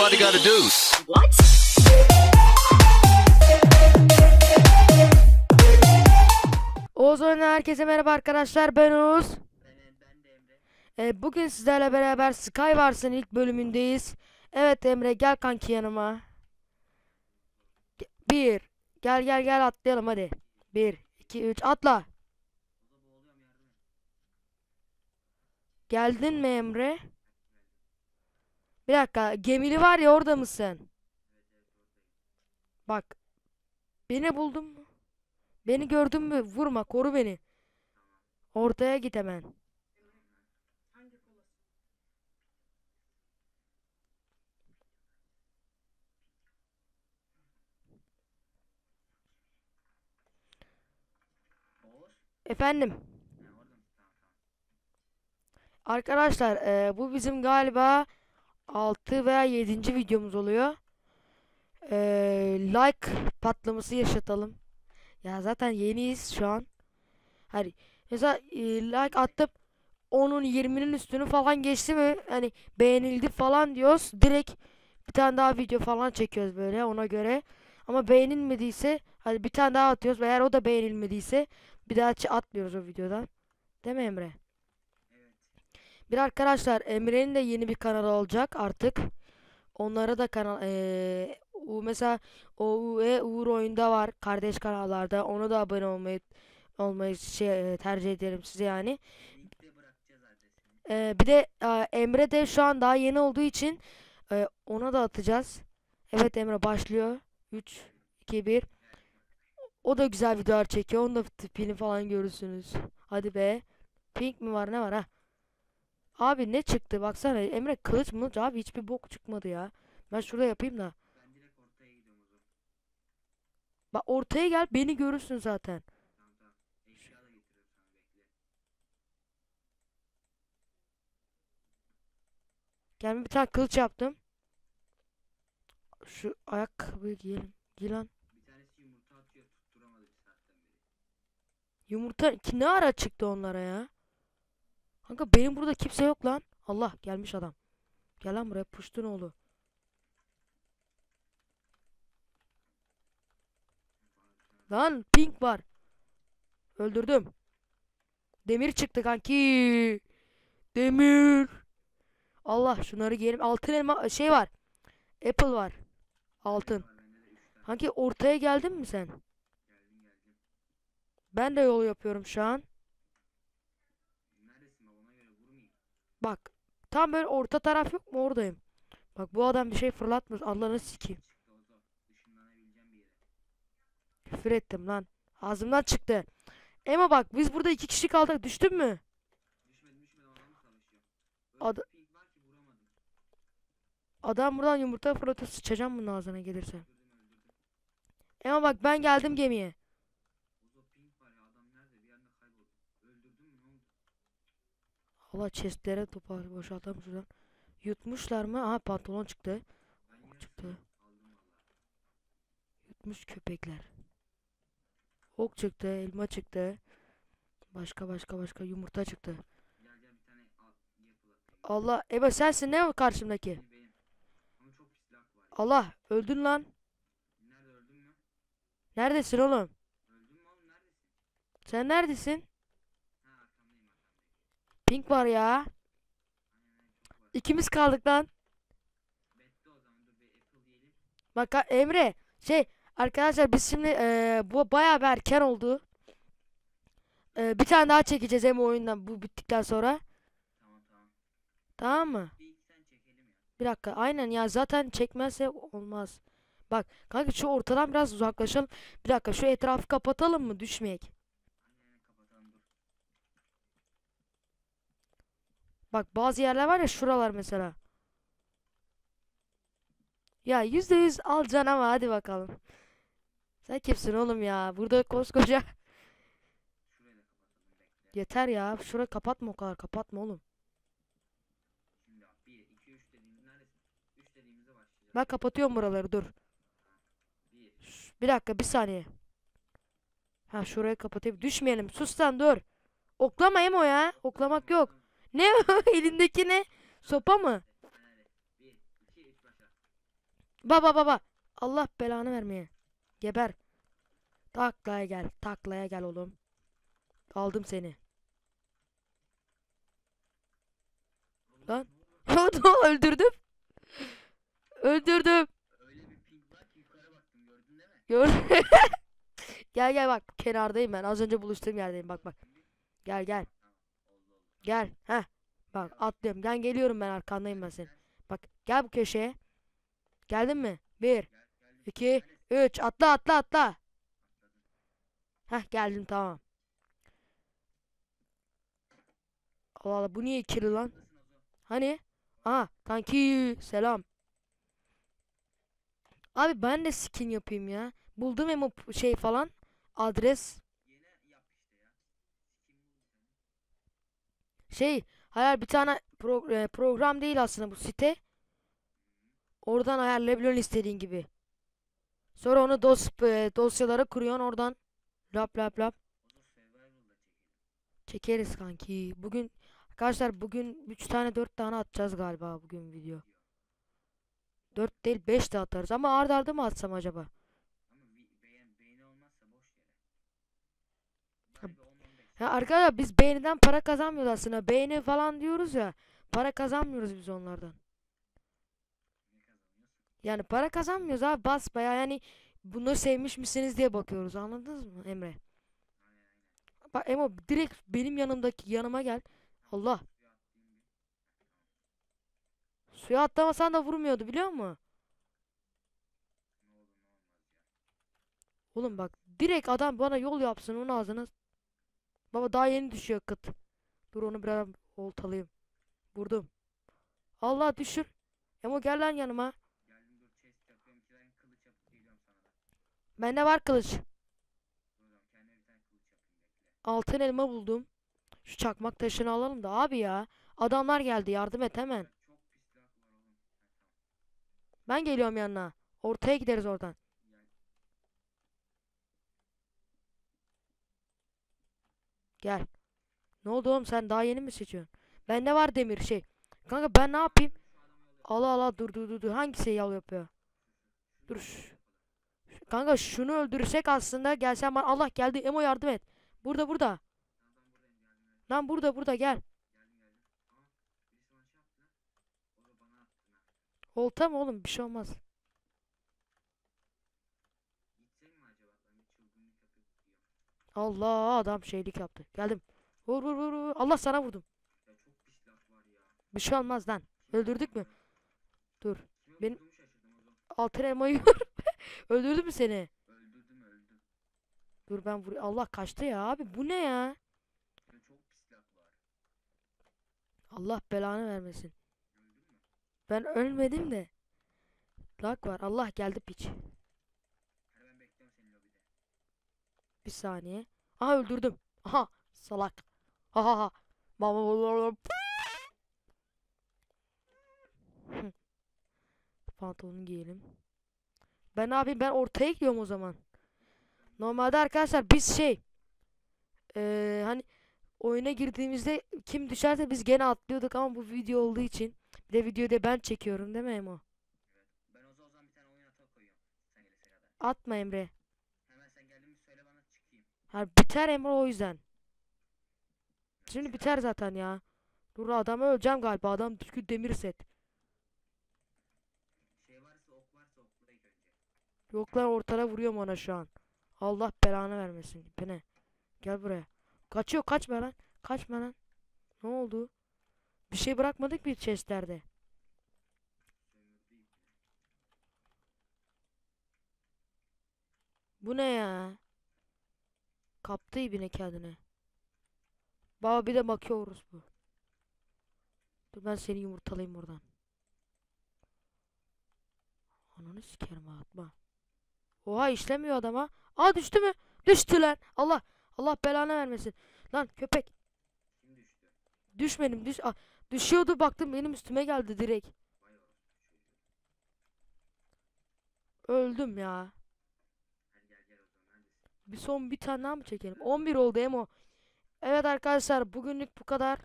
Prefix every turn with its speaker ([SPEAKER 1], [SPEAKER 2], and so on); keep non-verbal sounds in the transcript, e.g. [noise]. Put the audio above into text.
[SPEAKER 1] everybody gotta do.
[SPEAKER 2] Oğuz Oyun'dan herkese merhaba arkadaşlar ben Oğuz. Ee, bugün sizlerle beraber Skywars'ın ilk bölümündeyiz. Evet Emre gel kanki yanıma. Bir. Gel gel gel atlayalım hadi. Bir, iki, üç atla. Geldin mi Emre? Bir dakika gemili var ya orada mısın? Bak. Beni buldun mu? Beni gördün mü? Vurma, koru beni. Ortaya git hemen. Efendim. Arkadaşlar, eee, bu bizim galiba 6 veya 7. videomuz oluyor. Eee, like patlaması yaşatalım. Ya zaten yeniyiz şu an. Hani mesela e, like attım 10'un 20'nin üstünü falan geçti mi hani beğenildi falan diyoruz. Direkt bir tane daha video falan çekiyoruz böyle ona göre. Ama beğenilmediyse hadi bir tane daha atıyoruz. Eğer o da beğenilmediyse bir daha atmıyoruz o videodan. Değil mi Emre? Bir arkadaşlar Emre'nin de yeni bir kanalı olacak artık. Onlara da kanal eee u- mesela OUE Uğur oyunda var kardeş kanallarda. Ona da abone olmayı olmayı şey e, tercih ederim size yani. Eee, bir de e, Emre de şu an daha yeni olduğu için e, ona da atacağız. Evet Emre başlıyor. 3 2 1 O da güzel videolar çekiyor. Onun da tipini falan görürsünüz. Hadi be. Pink mi var ne var ha? Abi ne çıktı baksana Emre kılıç mı abi hiçbir bok çıkmadı ya. Ben şurada yapayım da. Bak ortaya gel beni görürsün zaten. Kendime bir tane kılıç yaptım. Şu ayakkabıyı giyelim. Giy lan. Yumurta ki ne ara çıktı onlara ya? Kanka benim burada kimse yok lan. Allah gelmiş adam. Gel lan buraya puştun oğlu. Lan pink var. Öldürdüm. Demir çıktı kanki. Demir. Allah şunları giyelim. Altın elma şey var. Apple var. Altın. Kanki ortaya geldin mi sen? Ben de yol yapıyorum şu an. Bak. Tam böyle orta taraf yok mu? Oradayım. Bak bu adam bir şey fırlatmış. Allah'ını sikeyim. Küfür ettim lan. Ağzımdan çıktı. Ema bak biz burada iki kişi kaldık. Düştün mü? Ad- Adam buradan yumurta fırlatıp sıçacağım bunun ağzına gelirse. Ema bak ben geldim gemiye. Allah chestlere topar boşaltalım şuradan. Yutmuşlar mı? Aha pantolon çıktı. Ok çıktı. Yutmuş köpekler. Ok çıktı, elma çıktı. Başka başka başka yumurta çıktı. Allah, Ebe sensin ne karşımdaki? Allah, öldün lan. Neredesin oğlum? Sen neredesin? Pink var ya. İkimiz kaldık lan. Bak Emre, şey arkadaşlar biz şimdi eee, bu bayağı bir erken oldu. Eee, bir tane daha çekeceğiz hem oyundan bu bittikten sonra. Tamam mı? Bir dakika. Aynen ya zaten çekmezse olmaz. Bak kanka şu ortadan biraz uzaklaşalım. Bir dakika şu etrafı kapatalım mı düşmeyek. Bak bazı yerler var ya şuralar mesela. Ya yüzde yüz alacaksın ama hadi bakalım. Sen kimsin oğlum ya? Burada koskoca. Yeter ya. Şurayı kapatma o kadar. Kapatma oğlum. Ben kapatıyorum buraları dur. Bir dakika bir saniye. Ha şurayı kapatayım. Düşmeyelim. Sus lan dur. Oklama Emo ya. Oklamak yok. Ne [laughs] elindeki ne? Sopa mı? Baba baba. Allah belanı vermeye. Geber. Taklaya gel. Taklaya gel oğlum. Aldım seni. Lan. [laughs] Öldürdüm. Öldürdüm.
[SPEAKER 1] Gördün [laughs]
[SPEAKER 2] gel gel bak kenardayım ben. Az önce buluştuğum yerdeyim bak bak. Gel gel. Gel. Heh. Bak atlıyorum. Gel geliyorum ben arkandayım ben senin. Bak gel bu köşeye. Geldin mi? Bir, iki, üç. Atla atla atla. Heh geldim tamam. Allah Allah bu niye ikili lan? Hani? Aha kanki selam. Abi ben de skin yapayım ya. Buldum hem o p- şey falan. Adres.
[SPEAKER 1] Yine yap işte ya. Kim buldu seni?
[SPEAKER 2] Şey hayal bir tane pro- e, program değil aslında bu site. Oradan ayarlayabiliyorsun istediğin gibi. Sonra onu dos e, dosyalara kuruyorsun oradan. Lap lap lap. Çekeriz kanki. Bugün arkadaşlar bugün 3 tane 4 tane atacağız galiba bugün video. 4 değil 5 de atarız ama arda arda mı atsam acaba? Ya arkadaşlar biz beğeniden para kazanmıyoruz aslında. Beğeni falan diyoruz ya. Para kazanmıyoruz biz onlardan. Yani para kazanmıyoruz abi basbaya yani bunu sevmiş misiniz diye bakıyoruz anladınız mı Emre? Bak Emo direkt benim yanımdaki yanıma gel. Allah
[SPEAKER 1] Suya
[SPEAKER 2] atlamasan da vurmuyordu biliyor musun? Oğlum bak direkt adam bana yol yapsın onun ağzına. Baba daha yeni düşüyor kıt. Dur onu biraz oltalayayım. Vurdum. Allah düşür. Emo gel lan yanıma.
[SPEAKER 1] Geldim dur chest yapıyorum. iki tane kılıç yapıp geliyorum sana da.
[SPEAKER 2] Bende var kılıç.
[SPEAKER 1] Oğlum kendime bir tane kılıç yapayım bekle.
[SPEAKER 2] Altın elma buldum. Şu çakmak taşını alalım da abi ya. Adamlar geldi yardım et hemen.
[SPEAKER 1] Çok pis laf var oğlum. Ha, tamam.
[SPEAKER 2] Ben geliyorum yanına. Ortaya gideriz oradan.
[SPEAKER 1] Gel.
[SPEAKER 2] Ne oldu oğlum sen daha yeni mi seçiyorsun? Bende var demir şey. Kanka ben ne yapayım? Allah Allah dur dur dur dur. Hangisi yol yapıyor? Dur. Kanka şunu öldürsek aslında gelsen bana Allah geldi Emo yardım et. Burada burada. Lan burada burada gel. Olta mı oğlum bir şey olmaz.
[SPEAKER 1] Gitsek mi acaba? Ben bir çılgınlık yapıp gidiyorum.
[SPEAKER 2] Allah adam şeylik yaptı. Geldim. Vur vur vur. Allah sana vurdum. Bir şey olmaz lan. Öldürdük mü? Dur. Benim-. Altın elmayı. [laughs] Öldürdü mü seni? Dur ben vur. Allah kaçtı ya abi. Bu ne ya? Allah belanı vermesin. Ben ölmedim de. Lag var. Allah geldi piç.
[SPEAKER 1] Hadi ben bekliyorum seni lobide.
[SPEAKER 2] Bir saniye. Aha öldürdüm. Aha salak. Ha ha ha. Mama. Pantolonu giyelim. Ben abi ben ortaya gidiyorum o zaman. Normalde arkadaşlar biz şey eee, hani oyuna girdiğimizde kim düşerse biz gene atlıyorduk ama bu video olduğu için bir de videoyu da ben çekiyorum değil mi Emo?
[SPEAKER 1] Ben Ozo o zaman bir tane oyun ata koyuyorum.
[SPEAKER 2] Atma Emre.
[SPEAKER 1] Hemen sen geldin mi söyle bana çıkayım.
[SPEAKER 2] Ha biter Emre o yüzden. Şimdi biter zaten ya. Dur adamı öleceğim galiba. Adam çünkü demir set.
[SPEAKER 1] Şey varsa ok varsa okla ilk önce.
[SPEAKER 2] Yok lan ortada vuruyorum ona şu an. Allah belanı vermesin. Bu ne? Gel buraya. Kaçıyor kaçma lan. Kaçma lan. Ne oldu? Bir şey bırakmadık bir chestlerde. Bu ne ya? Kaptı ibine kendine. Baba bir de bakıyoruz bu. Dur ben seni yumurtalayayım oradan. Ananı sikerim atma. Oha işlemiyor adama. Aa düştü mü? Düştü lan. Allah. Allah belanı vermesin. Lan köpek.
[SPEAKER 1] Kim düştü?
[SPEAKER 2] Düşmedim. Düş Aa, düşüyordu baktım benim üstüme geldi direkt. Öldüm ya.
[SPEAKER 1] Hadi gel gel o zaman neredesin?
[SPEAKER 2] Bir son bir tane daha mı çekelim? 11 oldu Emo. Evet arkadaşlar bugünlük bu kadar.